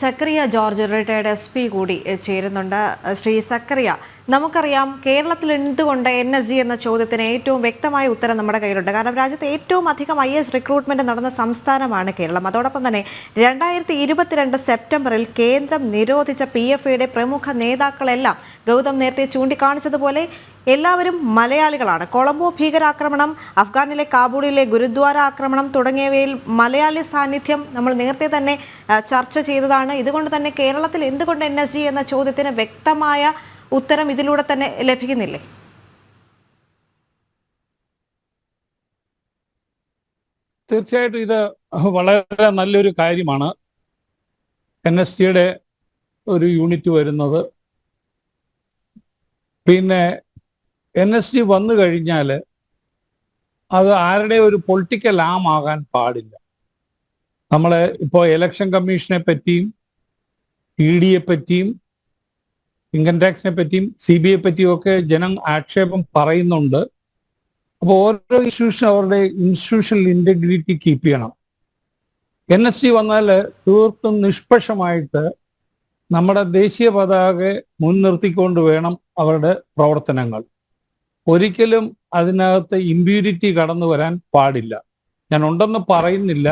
Zachariah George retired S P കൂടി ചേരുന്നുണ്ട്. ശ്രീ സക്കറിയ നമുക്കറിയാം കേരളത്തിൽ എന്തുകൊണ്ട് എൻ എസ് ജി എന്ന ചോദ്യത്തിന് ഏറ്റവും വ്യക്തമായ ഉത്തരം നമ്മുടെ കയ്യിലുണ്ട്. കാരണം രാജ്യത്ത് ഏറ്റവും അധികം ഐ എസ് റിക്രൂട്ട്മെന്റ് നടന്ന സംസ്ഥാനമാണ് കേരളം. അതോടൊപ്പം തന്നെ രണ്ടായിരത്തി ഇരുപത്തിരണ്ട് സെപ്റ്റംബറിൽ കേന്ദ്രം നിരോധിച്ച പി എഫ് ഐയുടെ പ്രമുഖ നേതാക്കളെല്ലാം ഗൗതം നേരത്തെ ചൂണ്ടിക്കാണിച്ചതുപോലെ എല്ലാവരും മലയാളികളാണ്. കൊളംബോ ഭീകരാക്രമണം അഫ്ഗാനിലെ കാബൂളിലെ ഗുരുദ്വാര ആക്രമണം തുടങ്ങിയവയിൽ മലയാളി സാന്നിധ്യം നമ്മൾ നേരത്തെ തന്നെ ചർച്ച ചെയ്തതാണ്. ഇതുകൊണ്ട് തന്നെ കേരളത്തിൽ എന്തുകൊണ്ട് എൻ എസ് ജി എന്ന ചോദ്യത്തിന് വ്യക്തമായ ഉത്തരം ഇതിലൂടെ തന്നെ ലഭിക്കുന്നില്ലേ? തീർച്ചയായിട്ടും ഇത് വളരെ നല്ലൊരു കാര്യമാണ്. എൻ എസ് ജിയുടെ ഒരു യൂണിറ്റ് വരുന്നത്. പിന്നെ എൻ എസ് ജി വന്നു കഴിഞ്ഞാൽ അത് ആരുടെ ഒരു പൊളിറ്റിക്കൽ ആം ആകാൻ പാടില്ല. നമ്മൾ ഇപ്പോൾ ഇലക്ഷൻ കമ്മീഷനെ പറ്റിയും ഇ ഡിയെ പറ്റിയും ഇൻകം ടാക്സിനെ പറ്റിയും സി ബി ഐ പറ്റിയും ഒക്കെ ജനം ആക്ഷേപം പറയുന്നുണ്ട്. അപ്പോൾ ഓരോ ഇൻസ്റ്റിറ്റ്യൂഷൻ അവരുടെ ഇൻസ്റ്റിറ്റ്യൂഷണൽ ഇന്റഗ്രിറ്റി കീപ്പ് ചെയ്യണം. എൻ എസ് സി വന്നാൽ തീർത്തും നിഷ്പക്ഷമായിട്ട് നമ്മുടെ ദേശീയ പതാക മുൻനിർത്തിക്കൊണ്ട് വേണം അവരുടെ പ്രവർത്തനങ്ങൾ. ഒരിക്കലും അതിനകത്ത് ഇമ്പ്യൂരിറ്റി കടന്നു വരാൻ പാടില്ല. ഞാൻ ഉണ്ടെന്ന് പറയുന്നില്ല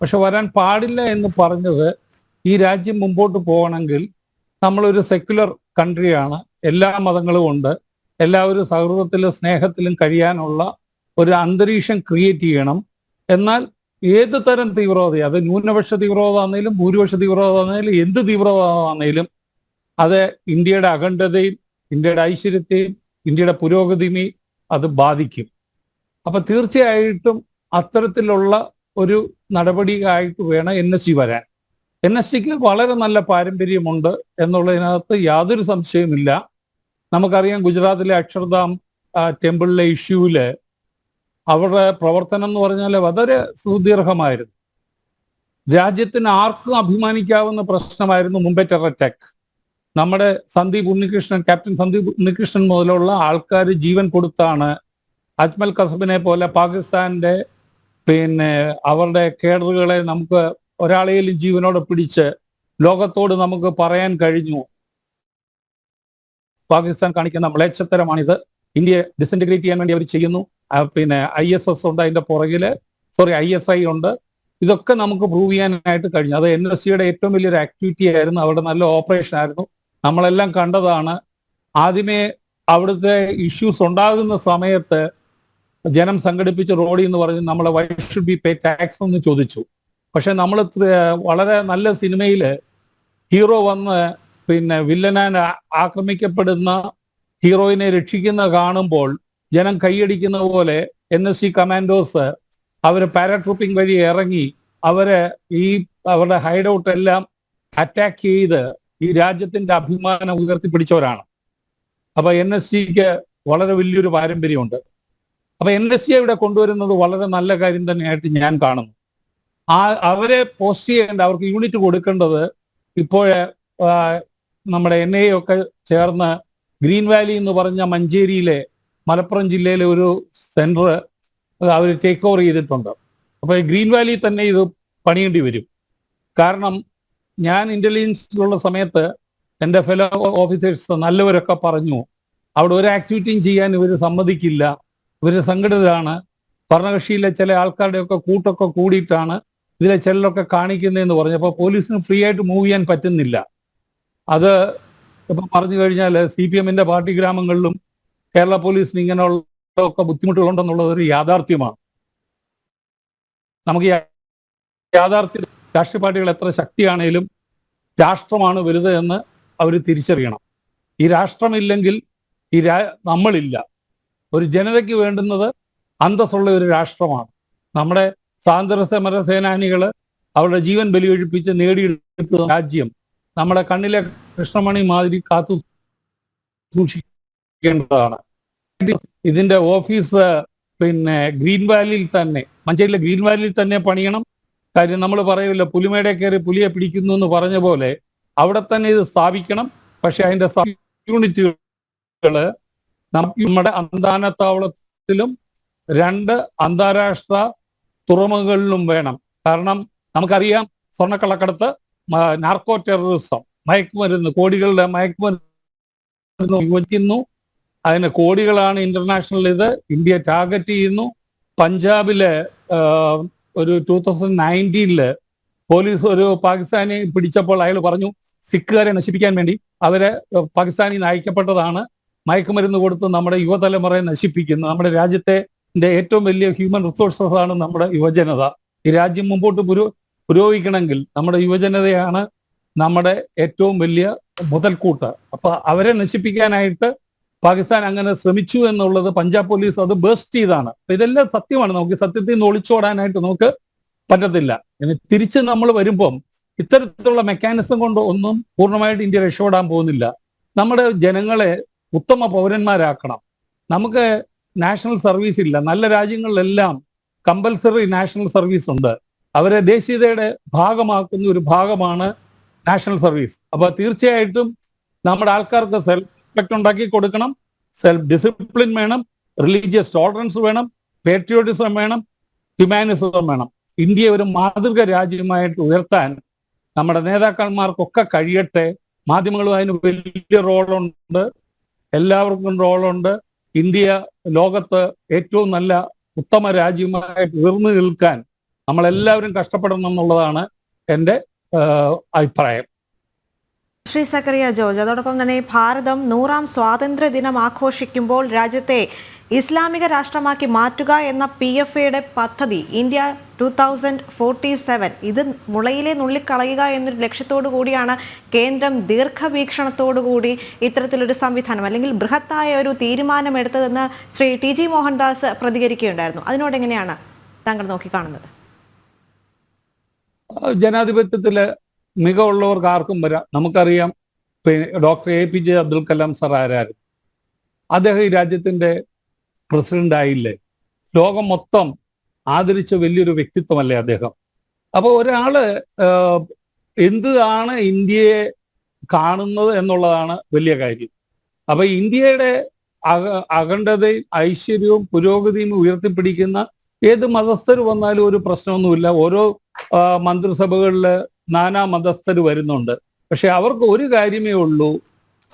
പക്ഷെ വരാൻ പാടില്ല എന്ന് പറഞ്ഞത് ഈ രാജ്യം മുമ്പോട്ട് പോകണമെങ്കിൽ നമ്മളൊരു സെക്യുലർ കൺട്രിയാണ് എല്ലാ മതങ്ങളും ഉണ്ട്. എല്ലാവരും സൗഹൃദത്തിലും സ്നേഹത്തിലും കഴിയാനുള്ള ഒരു അന്തരീക്ഷം ക്രിയേറ്റ് ചെയ്യണം. എന്നാൽ ഏത് തരം തീവ്രവാദി? അത് ന്യൂനപക്ഷ തീവ്രവാദമാണെങ്കിലും ഭൂരിപക്ഷ തീവ്രവാദമാണെങ്കിലും എന്ത് തീവ്രവാദമാണെങ്കിലും അത് ഇന്ത്യയുടെ അഖണ്ഡതയും ഇന്ത്യയുടെ ഐശ്വര്യത്തെയും ഇന്ത്യയുടെ പുരോഗതിമി അത് ബാധിക്കും. അപ്പൊ തീർച്ചയായിട്ടും അത്തരത്തിലുള്ള ഒരു നടപടിയായിട്ട് വേണം എൻ എസ് സി വരാൻ. എൻ എസ് സിക്ക് വളരെ നല്ല പാരമ്പര്യമുണ്ട് എന്നുള്ളതിനകത്ത് യാതൊരു സംശയവുമില്ല. നമുക്കറിയാം ഗുജറാത്തിലെ അക്ഷർധാം ടെമ്പിളിലെ ഇഷ്യൂവിൽ അവരുടെ പ്രവർത്തനം എന്ന് പറഞ്ഞാൽ വളരെ സുദീർഘമായിരുന്നു. രാജ്യത്തിന് ആർക്കും അഭിമാനിക്കാവുന്ന പ്രശ്നമായിരുന്നു മുംബൈ ടെറർ അറ്റാക്ക്. നമ്മുടെ സന്ദീപ് ഉണ്ണികൃഷ്ണൻ ക്യാപ്റ്റൻ സന്ദീപ് ഉണ്ണികൃഷ്ണൻ മുതലുള്ള ആൾക്കാർ ജീവൻ കൊടുത്താണ് അജ്മൽ കസബിനെ പോലെ പാകിസ്ഥാന്റെ പിന്നെ അവരുടെ കേഡറുകളെ നമുക്ക് ഒരാളെയും ജീവനോടെ പിടിച്ച് ലോകത്തോട് നമുക്ക് പറയാൻ കഴിഞ്ഞു. പാകിസ്ഥാൻ കാണിക്കുന്ന മ്ലേച്ഛത്തരമാണിത്. ഇന്ത്യ ഡിസിന്റഗ്രേറ്റ് ചെയ്യാൻ വേണ്ടി അവർ ചെയ്യുന്നു. പിന്നെ ഐ എസ് എസ് ഉണ്ട് അതിന്റെ പുറകിൽ. സോറി ഐ എസ് ഐ ഉണ്ട്. ഇതൊക്കെ നമുക്ക് പ്രൂവ് ചെയ്യാനായിട്ട് കഴിഞ്ഞു. അത് എൻ എസ് സിയുടെ ഏറ്റവും വലിയൊരു ആക്ടിവിറ്റി ആയിരുന്നു. അവിടെ നല്ല ഓപ്പറേഷൻ ആയിരുന്നു. നമ്മളെല്ലാം കണ്ടതാണ്. ആദ്യമേ അവിടുത്തെ ഇഷ്യൂസ് ഉണ്ടാകുന്ന സമയത്ത് ജനം സംഘടിപ്പിച്ച റോഡി എന്ന് പറഞ്ഞ് നമ്മളെ why should be pay tax എന്ന് ചോദിച്ചു. പക്ഷെ നമ്മൾ വളരെ നല്ല സിനിമയിൽ ഹീറോ വന്ന് പിന്നെ വില്ലനാൻ ആക്രമിക്കപ്പെടുന്ന ഹീറോയിനെ രക്ഷിക്കുന്ന കാണുമ്പോൾ ജനം കൈയടിക്കുന്ന പോലെ എൻ എസ് സി കമാൻഡോസ് അവർ പാരാട്രൂപ്പിംഗ് വഴി ഇറങ്ങി അവരെ ഈ അവരുടെ ഹൈഡ് ഔട്ട് എല്ലാം അറ്റാക്ക് ചെയ്ത് ഈ രാജ്യത്തിന്റെ അഭിമാനം ഉയർത്തിപ്പിടിച്ചവരാണ് അപ്പൊ എൻ എസ് സിക്ക് വളരെ വലിയൊരു പാരമ്പര്യമുണ്ട്. അപ്പൊ എൻ എസ് സി ഇവിടെ കൊണ്ടുവരുന്നത് വളരെ നല്ല കാര്യം തന്നെയായിട്ട് ഞാൻ കാണുന്നു. ആ അവരെ പോസ്റ്റ് ചെയ്യേണ്ട അവർക്ക് യൂണിറ്റ് കൊടുക്കേണ്ടത് ഇപ്പോഴേ നമ്മുടെ എൻ ഐ ഒക്കെ ചേർന്ന് ഗ്രീൻ വാലി എന്ന് പറഞ്ഞ മഞ്ചേരിയിലെ മലപ്പുറം ജില്ലയിലെ ഒരു സെന്റർ അവർ ടേക്ക് ഓവർ ചെയ്തിട്ടുണ്ട്. അപ്പൊ ഗ്രീൻ വാലി തന്നെ ഇത് പണിയേണ്ടി വരും. കാരണം ഞാൻ ഇന്റലിജൻസിലുള്ള സമയത്ത് എന്റെ ഫെലോ ഓഫീസേഴ്സ് നല്ലവരൊക്കെ പറഞ്ഞു. അവിടെ ഒരു ആക്ടിവിറ്റിയും ചെയ്യാൻ ഇവർ സമ്മതിക്കില്ല. ഇവർ സംഘടിതരാണ്. ഭരണകക്ഷിയിലെ ചില ആൾക്കാരുടെയൊക്കെ കൂട്ടൊക്കെ കൂടിയിട്ടാണ് ഇതിലെ ചിലരൊക്കെ കാണിക്കുന്നതെന്ന് പറഞ്ഞപ്പോൾ പോലീസിന് ഫ്രീ ആയിട്ട് മൂവ് ചെയ്യാൻ പറ്റുന്നില്ല. അത് ഇപ്പൊ പറഞ്ഞു കഴിഞ്ഞാൽ സി പി എമ്മിന്റെ പാർട്ടി ഗ്രാമങ്ങളിലും കേരള പോലീസിന് ഇങ്ങനെയുള്ള ഒക്കെ ബുദ്ധിമുട്ടുകളുണ്ടെന്നുള്ളത് ഒരു യാഥാർത്ഥ്യമാണ്. നമുക്ക് യാഥാർത്ഥ്യ രാഷ്ട്രീയ പാർട്ടികൾ എത്ര ശക്തിയാണേലും രാഷ്ട്രമാണ് വലുത് എന്ന് അവർ തിരിച്ചറിയണം. ഈ രാഷ്ട്രമില്ലെങ്കിൽ ഈ രാ നമ്മളില്ല. ഒരു ജനതയ്ക്ക് വേണ്ടുന്നത് അന്തസ്സുള്ള ഒരു രാഷ്ട്രമാണ്. നമ്മുടെ സ്വാതന്ത്ര്യ സമര സേനാനികൾ അവരുടെ ജീവൻ ബലിയൊഴിപ്പിച്ച് നേടിയെടുത്ത രാജ്യം നമ്മുടെ കണ്ണിലെ കൃഷ്ണമണി മാതിരി കാത്തു സൂക്ഷിക്കേണ്ടതാണ്. ഇതിന്റെ ഓഫീസ് പിന്നെ ഗ്രീൻ വാലിയിൽ തന്നെ മഞ്ചേരിയിലെ ഗ്രീൻ വാലിയിൽ തന്നെ പണിയണം. കാര്യം നമ്മൾ പറയില്ല പുലിമേടെ കയറി പുലിയെ പിടിക്കുന്നു എന്ന് പറഞ്ഞ പോലെ അവിടെ തന്നെ ഇത് സ്ഥാപിക്കണം. പക്ഷെ അതിന്റെ യൂണിറ്റുകൾ നമ്മുടെ അന്താനത്താവളത്തിലും രണ്ട് അന്താരാഷ്ട്ര തുറമുഖങ്ങളിലും വേണം. കാരണം നമുക്കറിയാം സ്വർണക്കള്ളക്കടത്ത് നാർക്കോ ടെററിസം മയക്കുമരുന്ന് കോടികളുടെ മയക്കുമരുന്ന് യുവജിക്കുന്നു അതിന് കോടികളാണ് ഇന്റർനാഷണൽ ഇത് ഇന്ത്യ ടാർഗറ്റ് ചെയ്യുന്നു. പഞ്ചാബിൽ ഒരു ടൂ തൗസൻഡ് നയന്റീനിൽ പോലീസ് ഒരു പാകിസ്ഥാനി പിടിച്ചപ്പോൾ അയാൾ പറഞ്ഞു സിഖുകാരെ നശിപ്പിക്കാൻ വേണ്ടി. അവരെ പാകിസ്ഥാനി നയിക്കപ്പെട്ടതാണ് മയക്കുമരുന്ന് കൊടുത്ത് നമ്മുടെ യുവതലമുറയെ നശിപ്പിക്കുന്നു. നമ്മുടെ രാജ്യത്തെ ഏറ്റവും വലിയ ഹ്യൂമൻ റിസോഴ്സസ് ആണ് നമ്മുടെ യുവജനത. ഈ രാജ്യം മുമ്പോട്ട് പുരോ പുരോഗമിക്കണമെങ്കിൽ നമ്മുടെ യുവജനതയാണ് നമ്മുടെ ഏറ്റവും വലിയ മുതൽക്കൂട്ട്. അപ്പൊ അവരെ നശിപ്പിക്കാനായിട്ട് പാകിസ്ഥാൻ അങ്ങനെ ശ്രമിച്ചു എന്നുള്ളത് പഞ്ചാബ് പോലീസ് അത് ബേസ്റ്റ് ചെയ്താണ്. ഇതെല്ലാം സത്യമാണ്. നമുക്ക് സത്യത്തിൽ നിന്ന് ഒളിച്ചോടാനായിട്ട് നമുക്ക് പറ്റത്തില്ല. ഇനി തിരിച്ച് നമ്മൾ വരുമ്പം ഇത്തരത്തിലുള്ള മെക്കാനിസം കൊണ്ട് ഒന്നും പൂർണമായിട്ട് ഇന്ത്യ രക്ഷപ്പെടാൻ പോകുന്നില്ല. നമ്മുടെ ജനങ്ങളെ ഉത്തമ പൗരന്മാരാക്കണം. നമുക്ക് നാഷണൽ സർവീസ് ഇല്ല. നല്ല രാജ്യങ്ങളിലെല്ലാം കമ്പൽസറി നാഷണൽ സർവീസ് ഉണ്ട്. അവരെ ദേശീയതയുടെ ഭാഗമാക്കുന്ന ഒരു ഭാഗമാണ് നാഷണൽ സർവീസ് അപ്പൊ തീർച്ചയായിട്ടും നമ്മുടെ ആൾക്കാർക്ക് റെസ്പെക്ട് ഉണ്ടാക്കി കൊടുക്കണം. സെൽഫ് ഡിസിപ്ലിൻ വേണം. റിലീജിയസ് ടോളറൻസ് വേണം. പേട്രിയോട്ടിസം വേണം. ഹ്യൂമാനിസം വേണം. ഇന്ത്യയെ ഒരു മാതൃക രാജ്യമായിട്ട് ഉയർത്താൻ നമ്മുടെ നേതാക്കന്മാർക്കൊക്കെ കഴിയട്ടെ. മാധ്യമങ്ങളും അതിന് വലിയ റോളുണ്ട്. എല്ലാവർക്കും റോളുണ്ട്. ഇന്ത്യ ലോകത്ത് ഏറ്റവും നല്ല ഉത്തമ രാജ്യമായിട്ട് ഉയർന്നു നിൽക്കാൻ നമ്മളെല്ലാവരും കഷ്ടപ്പെടണം എന്നുള്ളതാണ് എന്റെ അഭിപ്രായം. Shri Zachariah George. അതോടൊപ്പം തന്നെ ഭാരതം നൂറാം സ്വാതന്ത്ര്യ ദിനം ആഘോഷിക്കുമ്പോൾ രാജ്യത്തെ ഇസ്ലാമിക രാഷ്ട്രമാക്കി മാറ്റുക എന്ന പി എഫ് എയുടെ പദ്ധതി India two thousand forty seven ഇത് മുളയിലെ നുള്ളിക്കളയുക എന്നൊരു ലക്ഷ്യത്തോടു കൂടിയാണ് കേന്ദ്രം ദീർഘവീക്ഷണത്തോടു കൂടി ഇത്തരത്തിലൊരു സംവിധാനം അല്ലെങ്കിൽ ബൃഹത്തായ ഒരു തീരുമാനം എടുത്തതെന്ന് ശ്രീ ടി ജി മോഹൻദാസ് പ്രതികരിക്കുകയുണ്ടായിരുന്നു. അതിനോട് എങ്ങനെയാണ് താങ്കൾ നോക്കിക്കാണുന്നത്? ജനാധിപത്യത്തിൽ മികവുള്ളവർക്ക് ആർക്കും വരാം നമുക്കറിയാം doctor A P J Abdul Kalam sir ആരായിരുന്നു അദ്ദേഹം ഈ രാജ്യത്തിന്റെ പ്രസിഡന്റ് ആയില്ലേ? ലോകം മൊത്തം ആദരിച്ച വലിയൊരു വ്യക്തിത്വമല്ലേ അദ്ദേഹം. അപ്പോൾ ഒരാൾ എന്ത് എന്താണ് ഇന്ത്യയെ കാണുന്നത് എന്നുള്ളതാണ് വലിയ കാര്യം. അപ്പൊ ഇന്ത്യയുടെ അഖണ്ഡതയും ഐശ്വര്യവും പുരോഗതിയും ഉയർത്തിപ്പിടിക്കുന്ന ഏത് മതസ്ഥർ വന്നാലും ഒരു പ്രശ്നമൊന്നുമില്ല. ഓരോ മന്ത്രിസഭകളിൽ നാനാ മതസ്ഥർ വരുന്നുണ്ട്. പക്ഷെ അവർക്ക് ഒരു കാര്യമേ ഉള്ളൂ.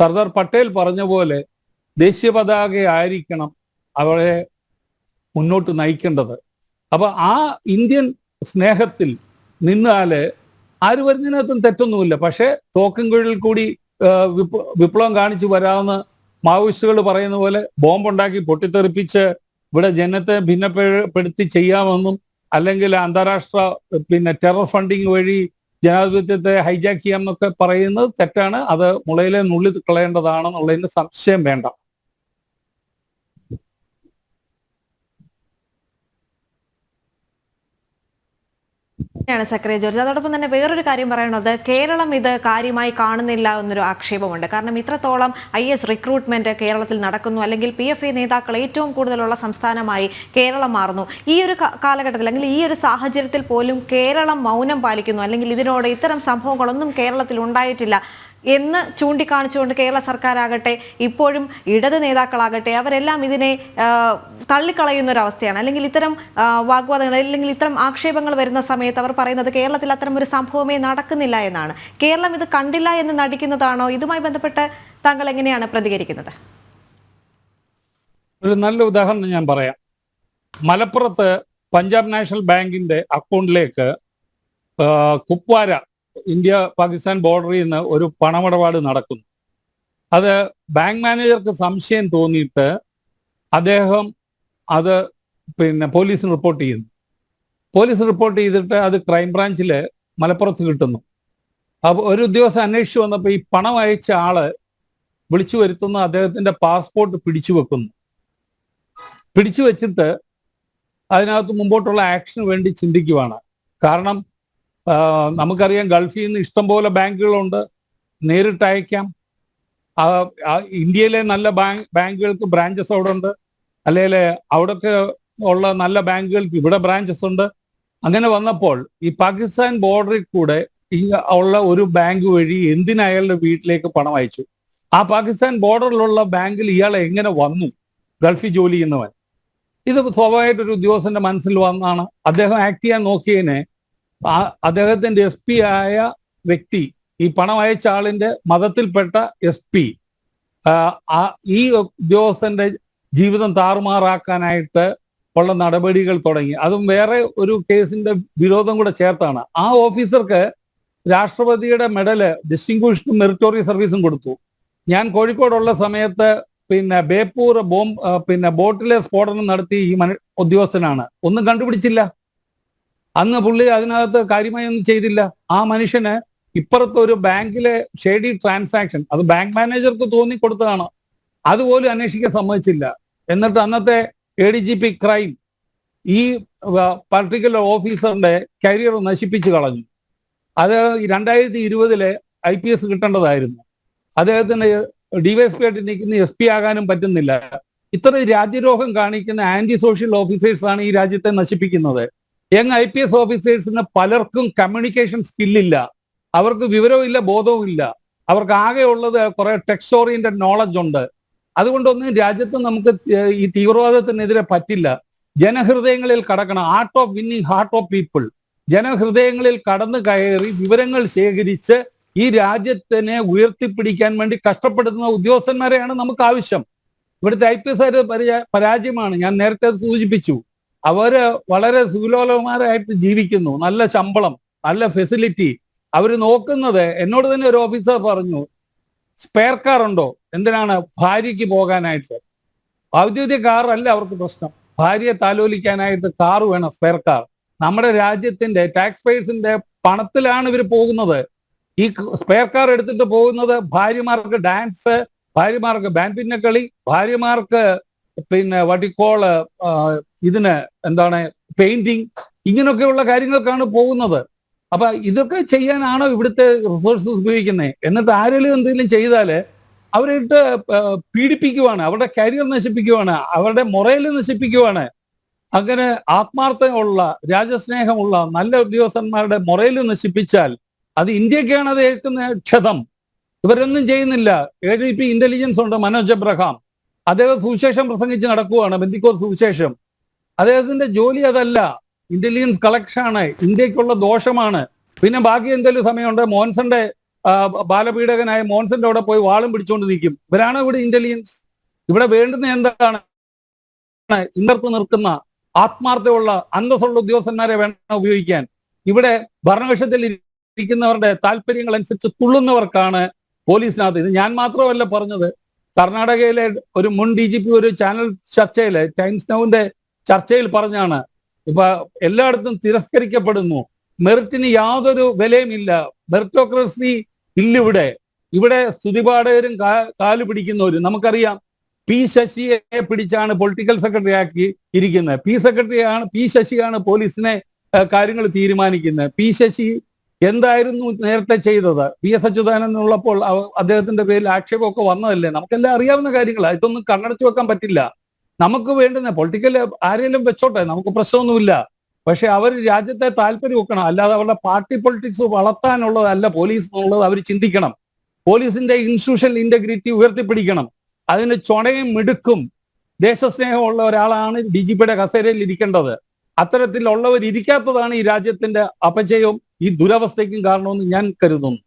സർദാർ പട്ടേൽ പറഞ്ഞ പോലെ ദേശീയ പതാക ആയിരിക്കണം അവരെ മുന്നോട്ട് നയിക്കേണ്ടത്. അപ്പൊ ആ ഇന്ത്യൻ സ്നേഹത്തിൽ നിന്നാൽ ആര് വരുന്നതിനകത്തും തെറ്റൊന്നുമില്ല. പക്ഷെ തോക്കിൻകുഴലിൽ കൂടി വിപ്ലവം കാണിച്ചു വരാമെന്ന് മാവോയിസ്റ്റുകൾ പറയുന്ന പോലെ ബോംബുണ്ടാക്കി പൊട്ടിത്തെറിപ്പിച്ച് ഇവിടെ ജനത്തെ ഭിന്നപ്പെടുത്തി ചെയ്യാമെന്നും അല്ലെങ്കിൽ അന്താരാഷ്ട്ര പിന്നെ ടെറർ ഫണ്ടിങ് വഴി ജനാധിപത്യത്തെ ഹൈജാക്ക് ചെയ്യാം എന്നൊക്കെ പറയുന്നത് തെറ്റാണ്. അത് മുളയിലെ നുള്ളി കളയേണ്ടതാണെന്നുള്ളതിന് സംശയം വേണ്ട. ാണ് സക്രിയ ജോർജ്. അതോടൊപ്പം തന്നെ വേറൊരു കാര്യം പറയുന്നത് കേരളം ഇത് കാര്യമായി കാണുന്നില്ല എന്നൊരു ആക്ഷേപമുണ്ട്. കാരണം ഇത്രത്തോളം ഐ എസ് റിക്രൂട്ട്മെന്റ് കേരളത്തിൽ നടക്കുന്നു. അല്ലെങ്കിൽ പി എഫ് ഐ നേതാക്കൾ ഏറ്റവും കൂടുതലുള്ള സംസ്ഥാനമായി കേരളം മാറുന്നു. ഈ ഒരു കാലഘട്ടത്തിൽ അല്ലെങ്കിൽ ഈ ഒരു സാഹചര്യത്തിൽ പോലും കേരളം മൗനം പാലിക്കുന്നു. അല്ലെങ്കിൽ ഇതിനോട് ഇത്തരം സംഭവങ്ങളൊന്നും കേരളത്തിൽ ഉണ്ടായിട്ടില്ല. എന്ന് ചൂണ്ടിക്കാണിച്ചുകൊണ്ട് കേരള സർക്കാരാകട്ടെ ഇപ്പോഴും ഇടത് നേതാക്കളാകട്ടെ അവരെല്ലാം ഇതിനെ തള്ളിക്കളയുന്ന ഒരു അവസ്ഥയാണ് അല്ലെങ്കിൽ ഇത്തരം വാഗ്വാദങ്ങൾ അല്ലെങ്കിൽ ഇത്തരം ആക്ഷേപങ്ങൾ വരുന്ന സമയത്ത് അവർ പറയുന്നത് കേരളത്തിൽ അത്തരം ഒരു സംഭവമേ നടക്കുന്നില്ല എന്നാണ്. കേരളം ഇത് കണ്ടില്ല എന്ന് നടിക്കുന്നതാണോ? ഇതുമായി ബന്ധപ്പെട്ട് താങ്കൾ എങ്ങനെയാണ് പ്രതികരിക്കുന്നത്? ഒരു നല്ല ഉദാഹരണം ഞാൻ പറയാം. മലപ്പുറത്ത് പഞ്ചാബ് നാഷണൽ ബാങ്കിന്റെ അക്കൗണ്ടിലേക്ക് കുപ്വാര ഇന്ത്യ പാകിസ്ഥാൻ ബോർഡറിൽ നിന്ന് ഒരു പണമിടപാട് നടക്കുന്നു. അത് ബാങ്ക് മാനേജർക്ക് സംശയം തോന്നിയിട്ട് അദ്ദേഹം അത് പിന്നെ പോലീസിന് റിപ്പോർട്ട് ചെയ്യുന്നു. പോലീസ് റിപ്പോർട്ട് ചെയ്തിട്ട് അത് ക്രൈംബ്രാഞ്ചിൽ മലപ്പുറത്ത് കിട്ടുന്നു. അപ്പൊ ഒരു ഉദ്യോഗസ്ഥ അന്വേഷിച്ചു വന്നപ്പോൾ ഈ പണം അയച്ച ആൾ വിളിച്ചു വരുത്തുന്ന. അദ്ദേഹത്തിന്റെ പാസ്പോർട്ട് പിടിച്ചു വെക്കുന്നു. പിടിച്ചു വെച്ചിട്ട് അതിനകത്ത് മുമ്പോട്ടുള്ള ആക്ഷന് വേണ്ടി ചിന്തിക്കുവാണ്. കാരണം നമുക്കറിയാം ഗൾഫിൽ നിന്ന് ഇഷ്ടംപോലെ ബാങ്കുകളുണ്ട്. നേരിട്ട് അയക്കാം. ഇന്ത്യയിലെ നല്ല ബാങ്ക് ബാങ്കുകൾക്ക് ബ്രാഞ്ചസ് അവിടെ ഉണ്ട് അല്ലെങ്കിൽ അവിടൊക്കെ ഉള്ള നല്ല ബാങ്കുകൾക്ക് ഇവിടെ ബ്രാഞ്ചസ് ഉണ്ട്. അങ്ങനെ വന്നപ്പോൾ ഈ പാകിസ്ഥാൻ ബോർഡറിൽ കൂടെ ഉള്ള ഒരു ബാങ്ക് വഴി എന്തിന് അയാളുടെ വീട്ടിലേക്ക് പണം അയച്ചു? ആ പാകിസ്ഥാൻ ബോർഡറിലുള്ള ബാങ്കിൽ ഇയാൾ എങ്ങനെ വന്നു? ഗൾഫിൽ ജോലി ചെയ്യുന്നവൻ. ഇത് സ്വാഭാവികമായിട്ട് ഒരു ഉദ്യോഗസ്ഥന്റെ മനസ്സിൽ വന്നാണ്. അദ്ദേഹം ആക്ട് ചെയ്യാൻ നോക്കിയതിനെ അദ്ദേഹത്തിന്റെ എസ് പി ആയ വ്യക്തി ഈ പണം അയച്ച ആളിന്റെ മതത്തിൽപ്പെട്ട എസ് പി ഈ ഉദ്യോഗസ്ഥന്റെ ജീവിതം താറുമാറാക്കാനായിട്ട് ഉള്ള നടപടികൾ തുടങ്ങി. അതും വേറെ ഒരു കേസിന്റെ വിരോധം കൂടെ ചേർത്താണ്. ആ ഓഫീസർക്ക് രാഷ്ട്രപതിയുടെ മെഡൽ ഡിസ്റ്റിങ്വിഷ്ഡ് മെറിറ്റോറിയ സർവീസും കൊടുത്തു. ഞാൻ കോഴിക്കോടുള്ള സമയത്ത് പിന്നെ ബേപ്പൂർ ബോംബ് പിന്നെ ബോട്ടിലെ സ്ഫോടനം നടത്തി ഈ ഉദ്യോഗസ്ഥനാണ്. ഒന്നും കണ്ടുപിടിച്ചില്ല. അന്ന് പുള്ളി അതിനകത്ത് കാര്യമായി ഒന്നും ചെയ്തില്ല. ആ മനുഷ്യന് ഇപ്പുറത്ത് ഒരു ബാങ്കിലെ ഷെയ്ഡി ട്രാൻസാക്ഷൻ അത് ബാങ്ക് മാനേജർക്ക് തോന്നി കൊടുത്തതാണ് അതുപോലും അന്വേഷിക്കാൻ സമ്മതിച്ചില്ല. എന്നിട്ട് അന്നത്തെ A D G P crime ഈ പർട്ടിക്കുലർ ഓഫീസറിന്റെ കരിയർ നശിപ്പിച്ചു കളഞ്ഞു. അത് രണ്ടായിരത്തി ഇരുപതിലെ ഐ പി എസ് കിട്ടേണ്ടതായിരുന്നു. അദ്ദേഹത്തിന് ഡിവൈഎസ്പി ആയിട്ട് നിൽക്കുന്ന എസ് പി ആകാനും പറ്റുന്നില്ല. ഇത്ര രാജ്യരോഹം കാണിക്കുന്ന ആന്റി സോഷ്യൽ ഓഫീസേഴ്സാണ് ഈ രാജ്യത്തെ നശിപ്പിക്കുന്നത്. യങ് ഐ പി എസ് ഓഫീസേഴ്സിന് പലർക്കും കമ്മ്യൂണിക്കേഷൻ സ്കില്ലില്ല അവർക്ക് വിവരവും ഇല്ല ബോധവും ഇല്ല അവർക്ക് ആകെ ഉള്ളത് കുറെ ടെക്സ്റ്റ് ഓറിയന്റഡ് നോളജ് ഉണ്ട്. അതുകൊണ്ടൊന്നും രാജ്യത്ത് നമുക്ക് ഈ തീവ്രവാദത്തിനെതിരെ പറ്റില്ല. ജനഹൃദയങ്ങളിൽ കടക്കണം. Art of winning heart of people ജനഹൃദയങ്ങളിൽ കടന്നു കയറി വിവരങ്ങൾ ശേഖരിച്ച് ഈ രാജ്യത്തിനെ ഉയർത്തിപ്പിടിക്കാൻ വേണ്ടി കഷ്ടപ്പെടുന്ന ഉദ്യോഗസ്ഥന്മാരെയാണ് നമുക്ക് ആവശ്യം. ഇവിടുത്തെ ഐ പി എസ് പരാജയമാണ്. ഞാൻ നേരത്തെ സൂചിപ്പിച്ചു. അവർ വളരെ സുലോലമാരായിട്ട് ജീവിക്കുന്നു. നല്ല ശമ്പളം നല്ല ഫെസിലിറ്റി അവർ നോക്കുന്നത് എന്നോട് തന്നെ ഒരു ഓഫീസർ പറഞ്ഞു സ്പെയർ കാർ ഉണ്ടോ? എന്തിനാണ് ഭാര്യയ്ക്ക് പോകാനായിട്ട്? ഔദ്യോഗിക കാർ അല്ല അവർക്ക് പ്രശ്നം. ഭാര്യയെ താലോലിക്കാനായിട്ട് കാർ വേണം സ്പെയർ കാർ നമ്മുടെ രാജ്യത്തിന്റെ ടാക്സ് പേഴ്സിന്റെ പണത്തിലാണ് ഇവർ പോകുന്നത്. ഈ സ്പെയർ കാർ എടുത്തിട്ട് പോകുന്നത് ഭാര്യമാർക്ക് ഡാൻസ് ഭാര്യമാർക്ക് ബാൻഡ് പിന്നെ കളി ഭാര്യമാർക്ക് പിന്നെ വട്ടിക്കോൾ ഇതിന് എന്താണ് പെയിന്റിങ് ഇങ്ങനെയൊക്കെയുള്ള കാര്യങ്ങൾക്കാണ് പോകുന്നത്. അപ്പൊ ഇതൊക്കെ ചെയ്യാനാണോ ഇവിടുത്തെ റിസോഴ്സസ് ഉപയോഗിക്കുന്നത് എന്നിട്ട് ആരെങ്കിലും എന്തെങ്കിലും ചെയ്താൽ അവരിട്ട് പീഡിപ്പിക്കുവാണ് അവരുടെ കരിയർ നശിപ്പിക്കുവാണ് അവരുടെ മൊറയിൽ നശിപ്പിക്കുവാണ്. അങ്ങനെ ആത്മാർത്ഥമുള്ള രാജസ്നേഹമുള്ള നല്ല ഉദ്യോഗസ്ഥന്മാരുടെ മൊറയിൽ നശിപ്പിച്ചാൽ അത് ഇന്ത്യക്കാണ് അത് ഏൽക്കുന്ന ക്ഷതം. ഇവരൊന്നും ചെയ്യുന്നില്ല. എ ഡി പി ഇന്റലിജൻസ് ഉണ്ട് മനോജ് എബ്രഹാം അദ്ദേഹം സുവിശേഷം പ്രസംഗിച്ച് നടക്കുവാണ് ബന്ദിക്കോർ സുവിശേഷം. അദ്ദേഹത്തിന്റെ ജോലി അതല്ല. ഇന്റലിജൻസ് കളക്ഷൻ ആണ്. ഇന്ത്യക്കുള്ള ദോഷമാണ്. പിന്നെ ബാക്കി എന്തെങ്കിലും സമയമുണ്ട്? മോൻസന്റെ ബാലപീഡകനായ മോൻസന്റെ അവിടെ പോയി വാളും പിടിച്ചുകൊണ്ട് നിൽക്കും ഇവരാണ് ഇവിടെ ഇന്റലിജൻസ് ഇവിടെ വേണ്ടുന്ന എന്താണ്? ഇന്നർത്ത് നിൽക്കുന്ന ആത്മാർത്ഥമുള്ള അന്തസ്സുള്ള ഉദ്യോഗസ്ഥന്മാരെ വേണം ഉപയോഗിക്കാൻ. ഇവിടെ ഭരണപക്ഷത്തിൽ ഇരിക്കുന്നവരുടെ താല്പര്യങ്ങൾ അനുസരിച്ച് തുള്ളുന്നവർക്കാണ് പോലീസിനകത്ത്. ഇത് ഞാൻ മാത്രമല്ല പറഞ്ഞത്. കർണാടകയിലെ ഒരു മുൻ ഡി ജി പി ഒരു ചാനൽ ചർച്ചയിലെ ടൈംസ് നൗവിന്റെ ചർച്ചയിൽ പറഞ്ഞാണ്. ഇപ്പൊ എല്ലായിടത്തും തിരസ്കരിക്കപ്പെടുന്നു. മെറിറ്റിന് യാതൊരു വിലയും ഇല്ല. മെറിറ്റോക്രസി ഇല്ലിവിടെ. ഇവിടെ സ്തുതിപാഠകരും കാൽ പിടിക്കുന്നവരും. നമുക്കറിയാം പി ശശിയെ പിടിച്ചാണ് പൊളിറ്റിക്കൽ സെക്രട്ടറി ആക്കി ഇരിക്കുന്നത്. പി സെക്രട്ടറിയാണ് പി ശശിയാണ് പോലീസിനെ കാര്യങ്ങൾ തീരുമാനിക്കുന്നത്. പി ശശി എന്തായിരുന്നു നേരത്തെ ചെയ്തത്? പി എസ് അച്യുതാനന്ദൻ ഉള്ളപ്പോൾ അദ്ദേഹത്തിന്റെ പേരിൽ ആക്ഷേപമൊക്കെ വന്നതല്ലേ? നമുക്കെല്ലാം അറിയാവുന്ന കാര്യങ്ങളാണ് ഇതൊന്നും കണ്ണടച്ചു വെക്കാൻ പറ്റില്ല. നമുക്ക് വേണ്ടുന്ന പൊളിറ്റിക്കൽ ആരെങ്കിലും വെച്ചോട്ടെ നമുക്ക് പ്രശ്നമൊന്നുമില്ല. പക്ഷെ അവർ രാജ്യത്തെ താല്പര്യം വെക്കണം. അല്ലാതെ അവരുടെ പാർട്ടി പൊളിറ്റിക്സ് വളർത്താനുള്ളതല്ല പോലീസ് എന്നുള്ളത് അവർ ചിന്തിക്കണം. പോലീസിന്റെ ഇൻസ്റ്റിറ്റ്യൂഷണൽ ഇന്റഗ്രിറ്റി ഉയർത്തിപ്പിടിക്കണം. അതിന് ചുണയും മിടുക്കും. ദേശസ്നേഹമുള്ള ഒരാളാണ് ഡി ജി പിയുടെ കസേരയിൽ ഇരിക്കേണ്ടത്. അത്തരത്തിലുള്ളവർ ഇരിക്കാത്തതാണ് ഈ രാജ്യത്തിന്റെ അപചയവും ഈ ദുരവസ്ഥയ്ക്കും കാരണമെന്ന് ഞാൻ കരുതുന്നു.